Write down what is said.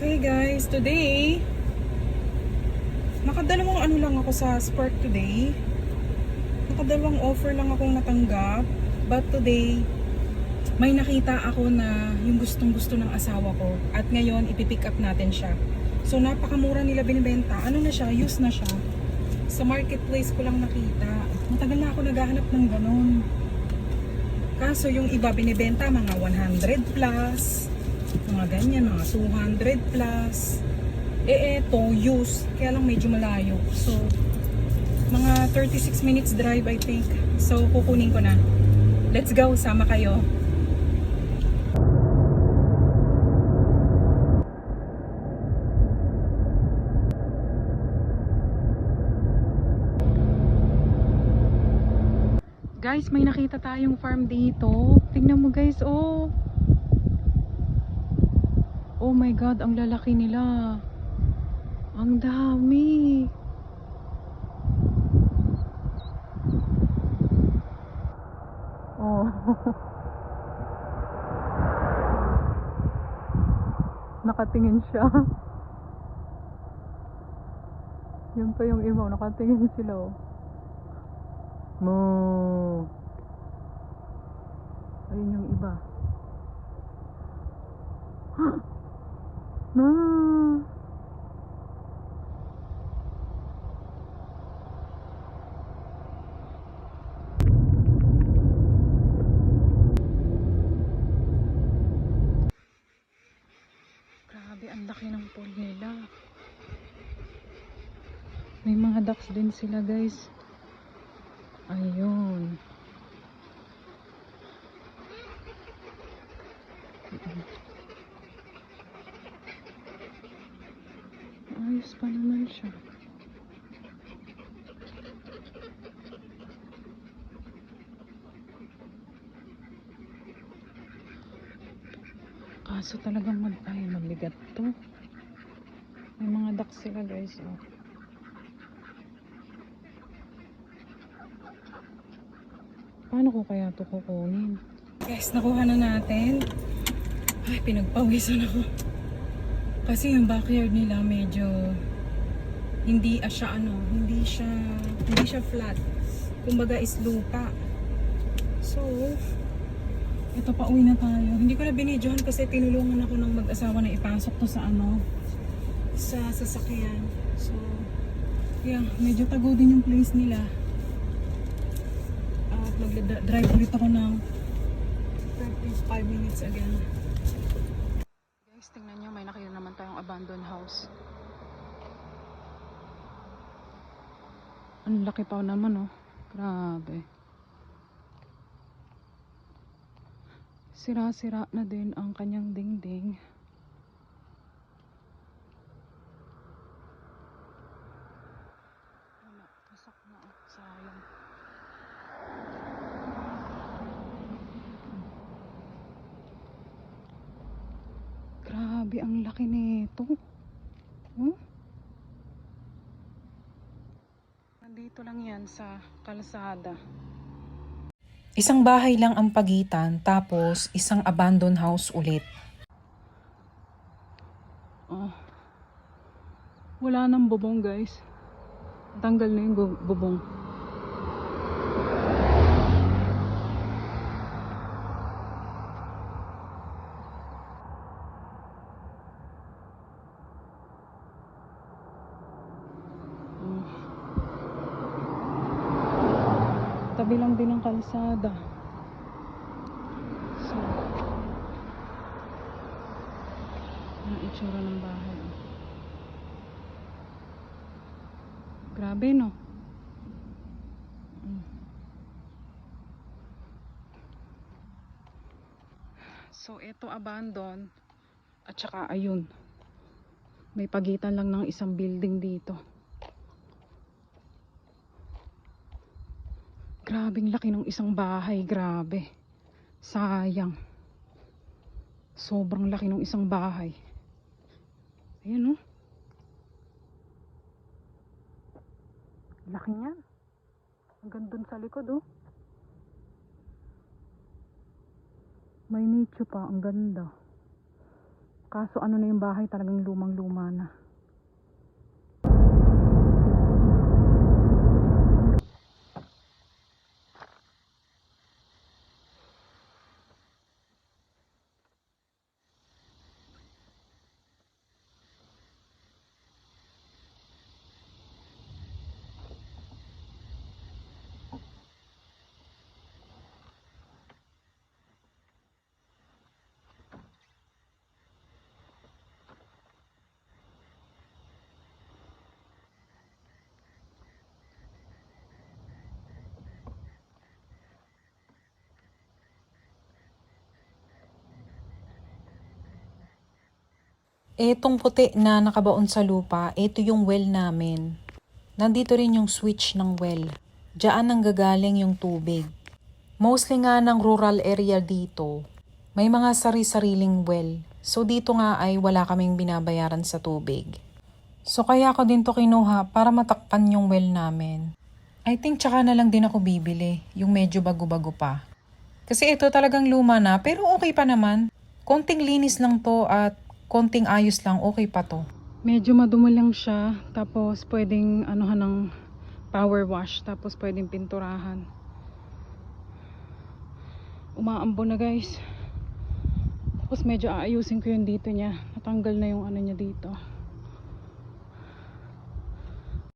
Okay guys, today nakadalawang ano lang ako sa Spark today. Nakadalawang offer lang akong natanggap. But today, may nakita ako na yung gustong gusto ng asawa ko. At ngayon, ipipick up natin siya. So napakamura nila binibenta. Ano na siya? Used na siya. Sa marketplace ko lang nakita. Matagal na ako naghahanap ng ganun. Kaso yung iba binibenta mga 100 plus, mga ganyan, mga 200 plus. Eh eto, use. Kaya lang medyo malayo. So, mga 36 minutes drive I think. So, kukunin ko na. Let's go, sama kayo. Guys, may nakita tayong farm dito. Tingnan mo guys, oh. Oh my god, ang lalaki nila. Ang dami. Oh. Nakatingin siya. Yun pa yung iba, nakatingin sila oh. Mo. Ayun yung iba. Ma. Grabe, ang laki ng pool nila. May mga ducks din sila, guys. Ayun. Ayos pa naman siya. Kaso talagang mag ay mabigat to. May mga ducks sila guys. Oh. Paano ko kaya to kukunin? Guys, nakuha na natin. Ay, pinagpawisan ako. Kasi yung backyard nila medyo hindi ah, siya ano, hindi siya hindi siya flat. Kumbaga is lupa. So, ito pa uwi na tayo. Hindi ko na binidyohan kasi tinulungan ako ng mag-asawa na ipasok to sa ano sa sasakyan. So, yeah, medyo tago din yung place nila. At mag-drive ulit ako ng 35 minutes again. Guys, tingnan nyo, may nakita naman tayong house. Ang laki pa naman, oh. Grabe. Sira-sira na din ang kanyang dingding. Wala, pasak na, oh. Sayang. Grabe, ang laki nito. Oh? Nandito lang yan sa kalsada. Isang bahay lang ang pagitan tapos isang abandoned house ulit. Oh. Wala nang bubong guys. Tanggal na yung bu- bubong. Tabi lang din ng kalsada. So, ang itsura ng bahay. oh. Grabe no. Mm. So ito abandon at saka ayun. May pagitan lang ng isang building dito. Grabing laki ng isang bahay, grabe. Sayang. Sobrang laki ng isang bahay. Ayan oh. Laki niyan. Hanggang dun sa likod, oh. May nicho pa. Ang ganda. Kaso ano na yung bahay talagang lumang-luma na. Etong puti na nakabaon sa lupa, ito yung well namin. Nandito rin yung switch ng well. Diyan nang gagaling yung tubig. Mostly nga ng rural area dito, may mga sari-sariling well. So dito nga ay wala kaming binabayaran sa tubig. So kaya ako din to kinuha para matakpan yung well namin. I think tsaka na lang din ako bibili, yung medyo bago-bago pa. Kasi ito talagang luma na, pero okay pa naman. Konting linis lang to at konting ayos lang, okay pa to. Medyo madumi lang siya. Tapos pwedeng anuhan ng power wash. Tapos pwedeng pinturahan. Umaambo na guys. Tapos medyo aayusin ko yung dito niya. Natanggal na yung ano niya dito.